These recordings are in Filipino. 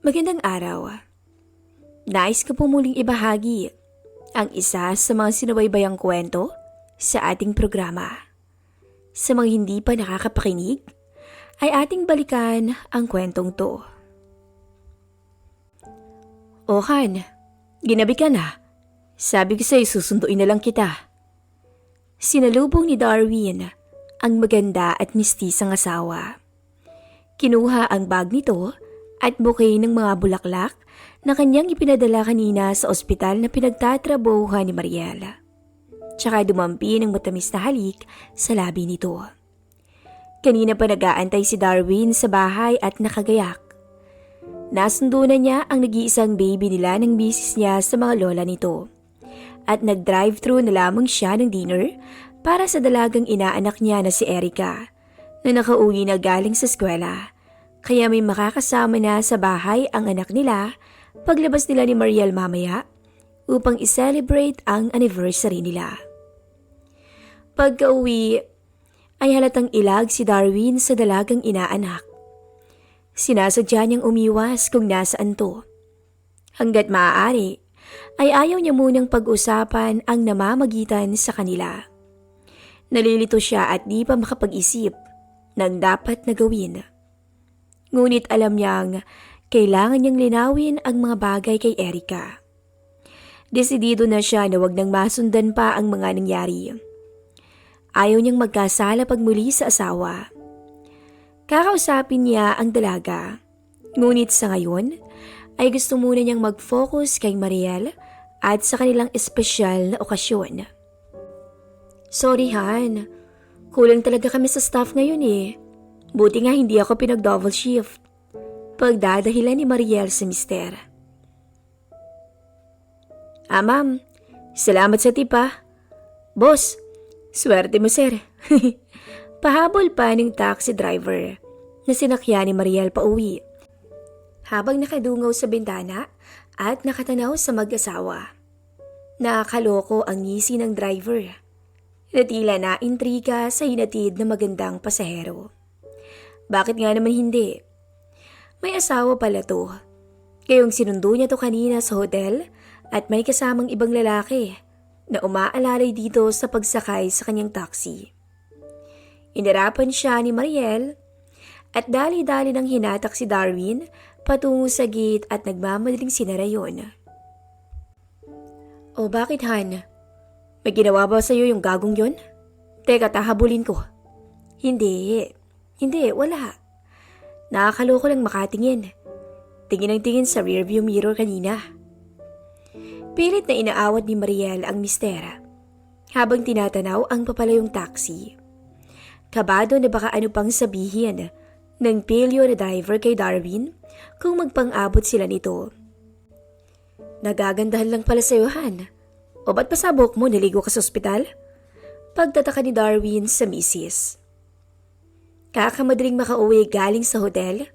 Magandang araw. Nais ko po muling ibahagi ang isa sa mga sinubaybayang kwento sa ating programa. Sa mga hindi pa nakakapakinig, ay ating balikan ang kwentong to. O Han, ginabi ka na. Sabi ko sa'yo susunduin na lang kita. Sinalubong ni Darwin ang maganda at mistisang asawa. Kinuha ang bag nito at bouquet ng mga bulaklak na kanyang ipinadala kanina sa ospital na pinagtatrabuhan ni Mariela. Tsaka dumampi ng matamis na halik sa labi nito. Kanina pa nag-aantay si Darwin sa bahay at nakagayak. Nasundo na niya ang nag-iisang baby nila ng misis niya sa mga lola nito. At nag-drive-thru na lamang siya ng dinner para sa dalagang inaanak niya na si Erica na nakauwi na galing sa eskwela. Kaya may makakasama na sa bahay ang anak nila paglabas nila ni Mariel mamaya upang i-celebrate ang anniversary nila. Pagka-uwi, ay halatang ilag si Darwin sa dalagang inaanak. Sinasadya niyang umiwas kung nasaan to. Hanggat maaari, ay ayaw niya munang pag-usapan ang namamagitan sa kanila. Nalilito siya at di pa makapag-isip ng dapat na gawin. Ngunit alam niyang kailangan niyang linawin ang mga bagay kay Erika. Desidido na siya na wag nang masundan pa ang mga nangyari. Ayaw niyang magkasala pag muli sa asawa. Kakausapin niya ang dalaga. Ngunit sa ngayon, ay gusto muna niyang mag-focus kay Mariel at sa kanilang espesyal na okasyon. Sorry Han, kulang talaga kami sa staff ngayon eh. Buti nga hindi ako pinag-double shift. Pagdadahilan ni Mariel sa mister. Ah ma'am, salamat sa tip ah. Boss, swerte mo sir. Pahabol pa ng taxi driver na sinakyan ni Mariel pa uwi. Habang nakadungaw sa bintana at nakatanaw sa mag-asawa. Nakakaloko ang ngisi ng driver. Na tila na intriga sa hinatid na magandang pasahero. Bakit nga naman hindi? May asawa pala to. Kayong sinundo niya to kanina sa hotel at may kasamang ibang lalaki na umaalalay dito sa pagsakay sa kanyang taxi. Inarapan siya ni Mariel at dali-dali nang hinatak si Darwin patungo sa gate at nagmamadaling sinara yun. O bakit Han? May ginawa ba sa'yo yung gagong yon? Teka, tahabulin ko. Hindi. Hindi, wala. Nakakaloko lang makatingin. Tingin ang tingin sa rearview mirror kanina. Pilit na inaawat ni Mariel ang mistera habang tinatanaw ang papalayong taxi. Kabado na baka ano pang sabihin ng pilyo na driver kay Darwin kung magpang-abot sila nito. Nagagandahan lang pala sa'yo, Han. O ba't pasabok mo naligo ka sa ospital? Pagtataka ni Darwin sa misis. Kakamadaling makauwi galing sa hotel,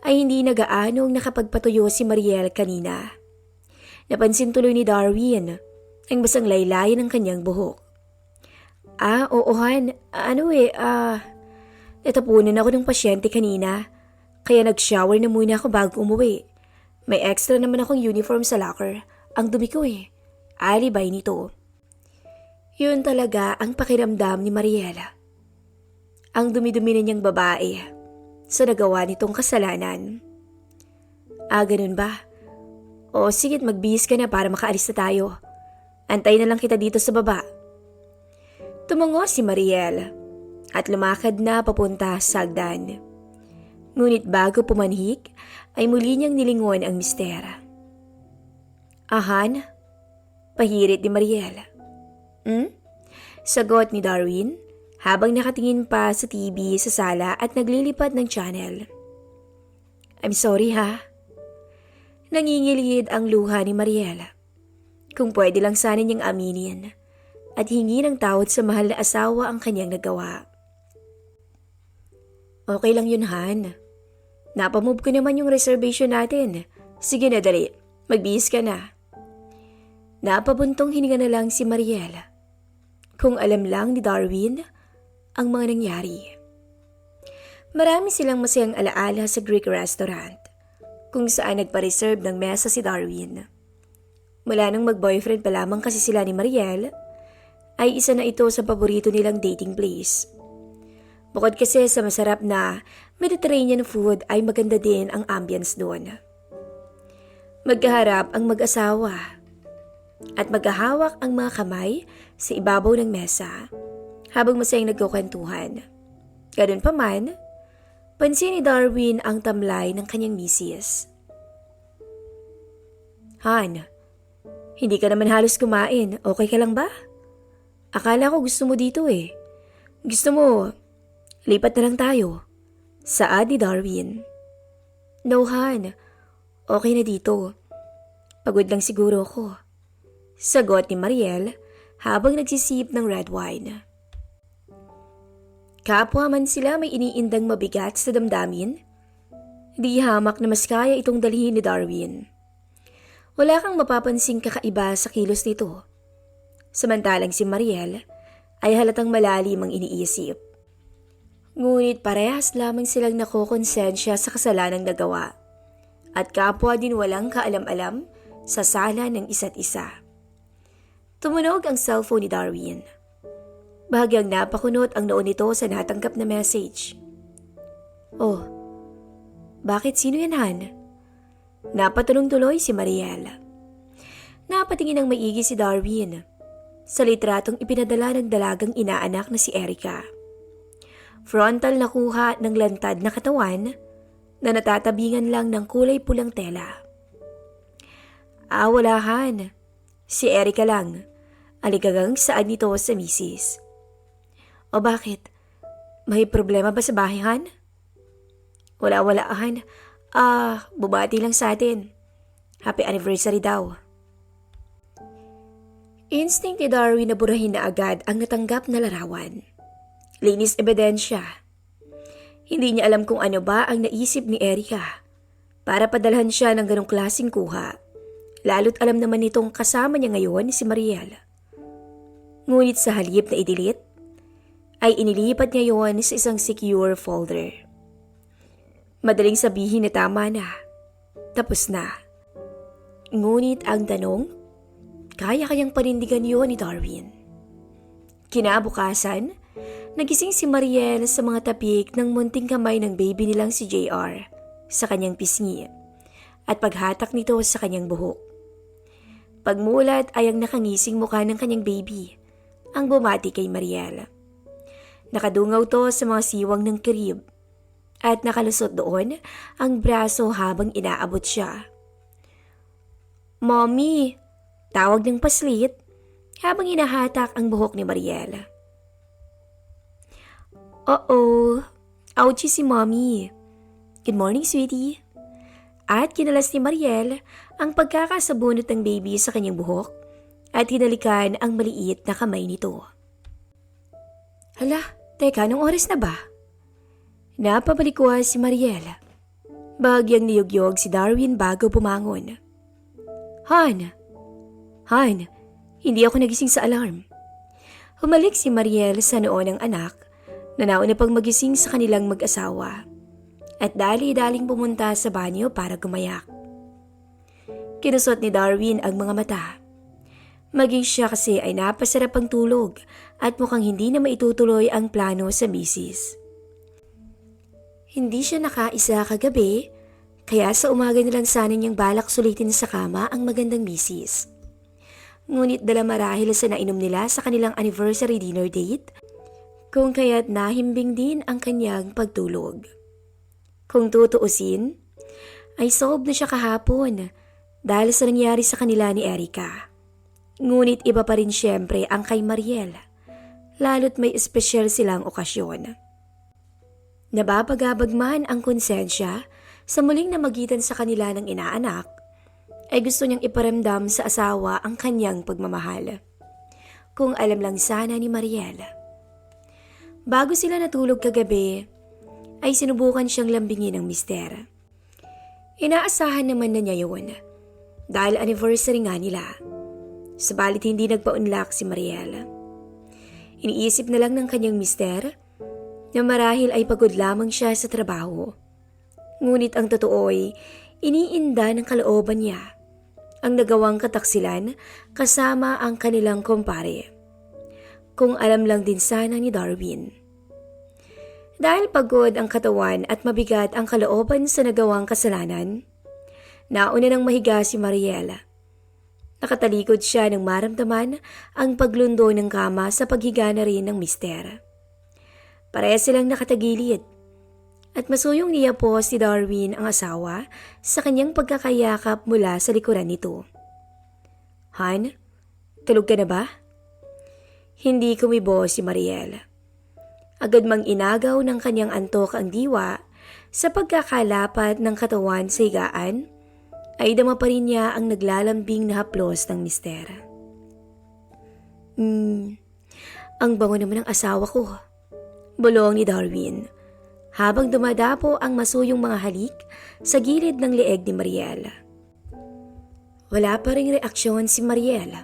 ay hindi nagaanong nakapagpatuyo si Mariel kanina. Napansin tuloy ni Darwin ang basang laylayan ng kanyang buhok. Ah, oo Han, ano eh, ah, natapunan ako ng pasyente kanina, kaya nag-shower na muna ako bago umuwi. May extra naman akong uniform sa locker, ang dumi ko eh, alibay nito. Yun talaga ang pakiramdam ni Mariela ang dumi-dumi na niyang babae sa nagawa nitong kasalanan. Ah, ganun ba? O sige, magbihis ka na para makaalis na tayo. Antay na lang kita dito sa baba. Tumungo si Mariel at lumakad na papunta sa hagdan. Ngunit bago pumanhik, ay muli niyang nilingon ang mistera. Ahan? Pahirit ni Mariel. Hmm? Sagot ni Darwin habang nakatingin pa sa TV sa sala at naglilipad ng channel. I'm sorry ha. Nangingilid ang luha ni Mariela. Kung pwede lang sana niyang aminin at hingi ng tawad sa mahal na asawa ang kanyang nagawa. Okay lang yun, Han. Napamove ko naman yung reservation natin. Sige na, dali. Magbihis ka na. Napabuntong hininga na lang si Mariela. Kung alam lang ni Darwin, ang mga nangyari. Marami silang masayang alaala sa Greek restaurant. kung saan nagpa-reserve ng mesa si Darwin. Mula nang mag-boyfriend pa lamang kasi sila ni Mariel, ay isa na ito sa paborito nilang dating place. Bukod kasi sa masarap na Mediterranean food ay maganda din ang ambience doon. Magkaharap ang mag-asawa at maghahawak ang mga kamay sa ibabaw ng mesa habang masayang nagkukwentuhan. Ganun pa man, pansin ni Darwin ang tamlay ng kanyang misis. Han, hindi ka naman halos kumain. Okay ka lang ba? Akala ko gusto mo dito eh. Gusto mo, lipat na lang tayo. Saad ni Darwin. No, Han. Okay na dito. Pagod lang siguro ako. Sagot ni Mariel habang nagsisip ng red wine. Kapwa man sila may iniindang mabigat sa damdamin, di hamak na mas kaya itong dalhin ni Darwin. Wala kang mapapansing kakaiba sa kilos nito. Samantalang si Mariel ay halatang malalim ang iniisip. Ngunit parehas lamang silang nakokonsensya sa kasalanang nagawa at kapwa din walang kaalam-alam sa sala ng isa't isa. Tumunog ang cellphone ni Darwin. Bahagyang napakunot ang noon nito sa natanggap na message. Oh, bakit sino yan, Han? Napatanong tuloy si Mariel. Napatingin ng maigi si Darwin sa litratong ipinadala ng dalagang inaanak na si Erica. Frontal na kuha ng lantad na katawan na natatabingan lang ng kulay pulang tela. Ah, wala Han. Si Erica lang. Aligagang saan nito sa misis. O bakit? May problema ba sa bahay, Han? Wala-wala, Han. Ah, bubati lang sa atin. Happy anniversary daw. Instinct ni Darwin na burahin na agad ang natanggap na larawan. Linis ebidensya. Hindi niya alam kung ano ba ang naisip ni Erika para padalhan siya ng ganong klasing kuha. Lalo't alam naman nitong kasama niya ngayon si Mariel. Ngunit sa halip na i-delete, ay inilipat niya yon sa isang secure folder. Madaling sabihin na tama na. Tapos na. Ngunit ang tanong, kaya kayang panindigan yon ni Darwin. Kinabukasan, nagising si Mariel sa mga tapik ng munting kamay ng baby nilang si JR sa kanyang pisngi at paghatak nito sa kanyang buhok. Pagmulat ay ang nakangising mukha ng kanyang baby ang bumati kay Mariel. Nakadungaw to sa mga siwang ng kirib at nakalusot doon ang braso habang inaabot siya. Mommy, tawag ng paslit habang inahatak ang buhok ni Mariel. Oo, ouchie si mommy. Good morning, sweetie. At kinalas ni Mariel ang pagkakasabunot ng baby sa kanyang buhok at hinalikan ang maliit na kamay nito. Hala, teka, anong oras na ba? Napabalikwa si Mariel. Bagyang niyugyog si Darwin bago bumangon. Han! Han, hindi ako nagising sa alarm. Humalik si Mariel sa noon ng anak na nauna pang magising sa kanilang mag-asawa at dali-daling pumunta sa banyo para gumayak. Kinusot ni Darwin ang mga mata. Maging siya kasi ay napasarap ang tulog at mukhang hindi na maitutuloy ang plano sa misis. Hindi siya nakaisa kagabi, kaya sa umaga nilang sana niyang balak sulitin sa kama ang magandang misis. Ngunit dala marahil sa nainom nila sa kanilang anniversary dinner date, kung kaya't nahimbing din ang kanyang pagtulog. Kung tutuusin, ay sob na siya kahapon dahil sa nangyari sa kanila ni Erika. Ngunit iba pa rin siyempre ang kay Mariel, lalo't may espesyal silang okasyon. Nababagabag man ang konsensya sa muling namagitan sa kanila ng inaanak, ay gusto niyang iparamdam sa asawa ang kanyang pagmamahal. Kung alam lang sana ni Mariel. Bago sila natulog kagabi, ay sinubukan siyang lambingin ng mister. Inaasahan naman na niya yun dahil anniversary nga nila. Sabalit hindi nagpaunlak si Mariela. Iniisip na lang ng kanyang mister na marahil ay pagod lamang siya sa trabaho. Ngunit ang totoo ay iniinda ng kalooban niya ang nagawang kataksilan kasama ang kanilang kumpare. Kung alam lang din sana ni Darwin. Dahil pagod ang katawan at mabigat ang kalooban sa nagawang kasalanan, nauna nang mahiga si Mariela. Nakatalikod siya nang maramdaman ang paglundo ng kama sa paghiga na rin ng mister. Pareha silang nakatagilid at masuyong niya po si Darwin ang asawa sa kanyang pagkakayakap mula sa likuran nito. Han, tulog ka na ba? Hindi kumibo si Mariel. Agad mang inagaw ng kanyang antok ang diwa sa pagkakalapat ng katawan sa higaan ay dama pa rin niya ang naglalambing na haplos ng mister. Hmm, ang bango naman ng asawa ko. Bulong ni Darwin habang dumadapo ang masuyong mga halik sa gilid ng leeg ni Mariel. Wala pa ring reaksyon si Mariel.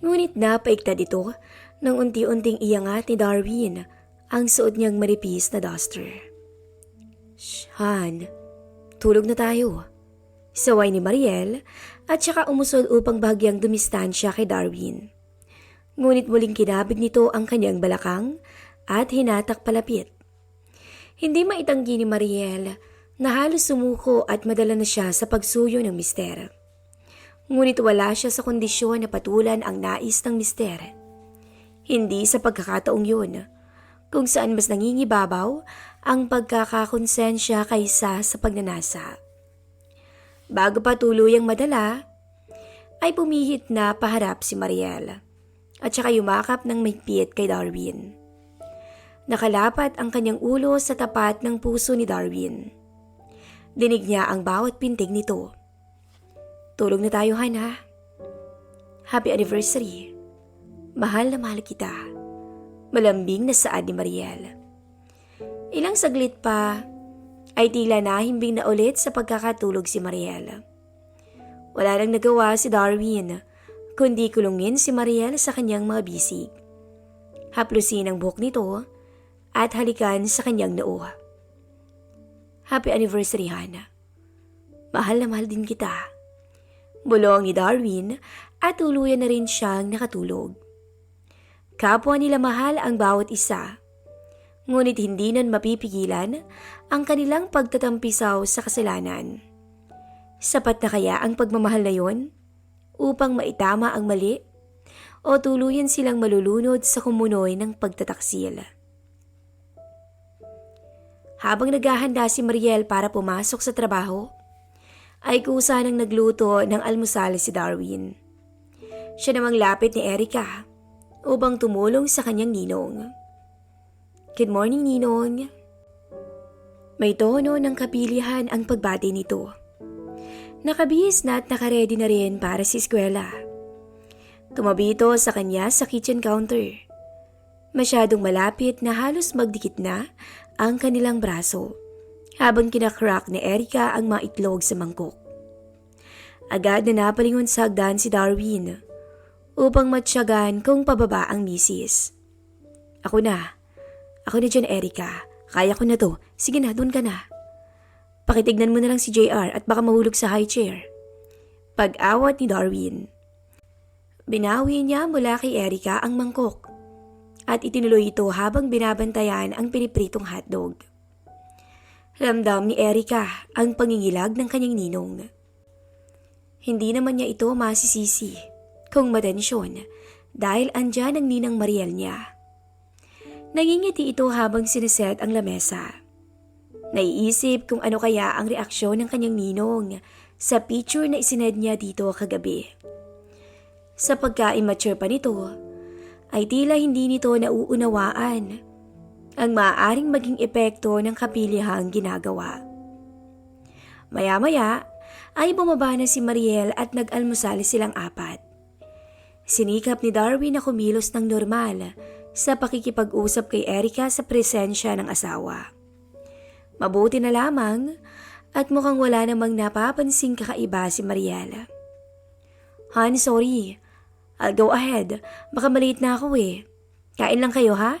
Ngunit napaigtad ito nang unti-unting iyangat ni Darwin ang suot niyang maripis na duster. Shh, Han, tulog na tayo. Saway ni Mariel at saka umusol upang bahagyang dumistansya kay Darwin. Ngunit muling kinabig nito ang kanyang balakang at hinatak palapit. Hindi maitanggi ni Mariel na halos sumuko at madala na siya sa pagsuyo ng mister. Ngunit wala siya sa kondisyon na patulan ang nais ng mister. Hindi sa pagkakataong yun, kung saan mas nangingibabaw ang pagkakakonsensya kaysa sa pagnanasa. Bago pa tuluyang madala, ay pumihit na paharap si Mariel at saka yumakap ng mahigpit kay Darwin. Nakalapat ang kanyang ulo sa tapat ng puso ni Darwin. Dinig niya ang bawat pintig nito. Tulog na tayo, Hana. Happy anniversary. Mahal na mahal kita. Malambing na saad ni Mariel. Ilang saglit pa ay tila nahimbing na ulit sa pagkakatulog si Mariel. Wala lang nagawa si Darwin kundi kulungin si Mariel sa kanyang mga bisig. Haplusin ang buhok nito at halikan sa kanyang noo. Happy anniversary, Hana. Mahal na mahal din kita. Bulong ni Darwin at tuluyan na rin siyang nakatulog. Kapwa nila mahal ang bawat isa. Ngunit hindi nun mapipigilan ang kanilang pagtatampisaw sa kasalanan. Sapat na kaya ang pagmamahal na yon upang maitama ang mali o tuluyan silang malulunod sa kumunoy ng pagtataksil. Habang naghahanda si Mariel para pumasok sa trabaho, ay kusa nang nagluto ng almusal si Darwin. Siya namang lapit ni Erika upang tumulong sa kanyang ninong. Good morning, ninong. May tono ng kapilihan ang pagbati nito. Nakabihis na at nakaredy na rin para sa eskwela. Tumabi ito sa kanya sa kitchen counter. Masyadong malapit na halos magdikit na ang kanilang braso habang kinakrak ni Erika ang mga itlog sa mangkok. Agad na napalingon sa hagdan si Darwin upang matsyagan kung pababa ang misis. Ako na. Ako na dyan, Erika. Kaya ko na to. Sige na, doon ka na. Pakitignan mo na lang si JR at baka mahulog sa high chair. Pag-awat ni Darwin. Binawi niya mula kay Erika ang mangkok at itinuloy ito habang binabantayan ang pinipritong hotdog. Ramdam ni Erika ang pangingilag ng kanyang ninong. Hindi naman niya ito masisisi kung matensyon dahil andyan ang ninang Mariel niya. Nangingiti ito habang siniset ang lamesa. Naiisip kung ano kaya ang reaksyon ng kanyang ninong sa picture na isined niya dito kagabi. Sa pagka-immature pa nito, ay tila hindi nito nauunawaan ang maaaring maging epekto ng kapilihang ginagawa. Maya-maya ay bumaba na si Mariel at nag-almusal silang apat. Sinikap ni Darwin na kumilos ng normal sa pakikipag-usap kay Erika sa presensya ng asawa. Mabuti na lamang at mukhang wala namang napapansing kakaiba si Mariela. Han, sorry. I'll go ahead. Baka maliit na ako eh. Kain lang kayo ha?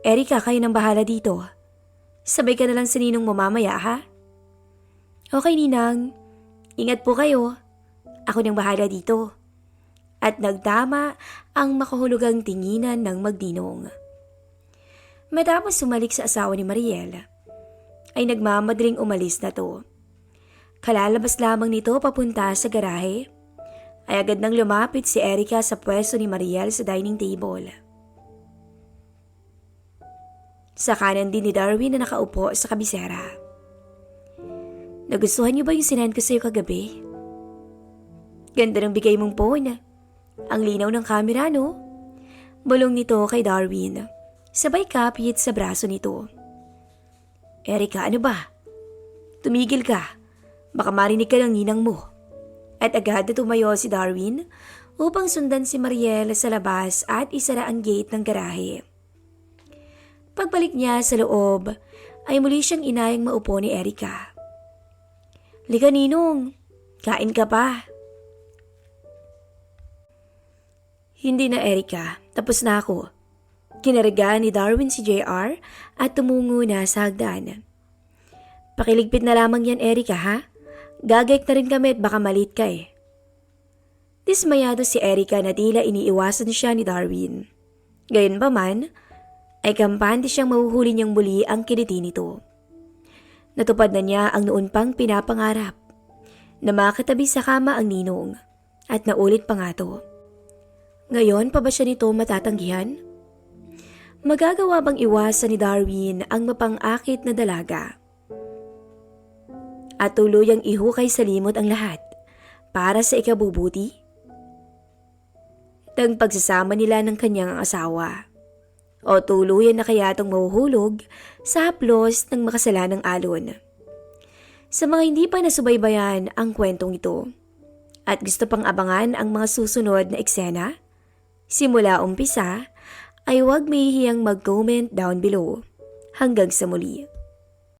Erika, kayo nang bahala dito. Sabay ka na lang sa ninong mo mamaya ha? Okay, Ninang. Ingat po kayo. Ako nang bahala dito. At nagtama ang makahulugang tinginan ng magdinong. Matapos sumalik sa asawa ni Mariel, ay nagmamadaling umalis na to. Kalalabas lamang nito papunta sa garahe, ay agad nang lumapit si Erika sa pwesto ni Mariel sa dining table. Sa kanan din ni Darwin na nakaupo sa kabisera. Nagustuhan niyo ba yung sinend ko sa'yo kagabi? Ganda ng bigay mong phone. Ang linaw ng camera, no? Bulong nito kay Darwin. Sabay kapit sa braso nito. Erika, ano ba? Tumigil ka. Baka marinig ka ng ninang mo. At agad na tumayo si Darwin upang sundan si Mariel sa labas at isara ang gate ng garahe. Pagbalik niya sa loob, ay muli siyang inayang maupo ni Erika. Liga ninong, kain ka pa. Hindi na Erika, tapos na ako. Kinaraga ni Darwin si JR at tumungo na sa hagdan. Pakiligpit na lamang yan Erika ha? Gagayk na rin kami at baka malit ka eh. Dismayado si Erika na tila iniiwasan siya ni Darwin. Gayon pa man, ay kampante siyang mahuhuli niyang muli ang kiliti nito. Natupad na niya ang noon pang pinapangarap na makatabi sa kama ang ninong at naulit pa nga to. Ngayon pa ba siya nito matatanggihan? Magagawa bang iwasan ni Darwin ang mapang-akit na dalaga? At tuluyang ihukay sa limot ang lahat para sa ikabubuti? Tang pagsasama nila ng kanyang asawa. O tuluyan na kaya itong mahuhulog sa haplos ng makasalanang alon. Sa mga hindi pa nasubaybayan ang kwentong ito at gusto pang abangan ang mga susunod na eksena, Simula umpisa ay huwag mahihiyang mag-comment down below. Hanggang sa muli.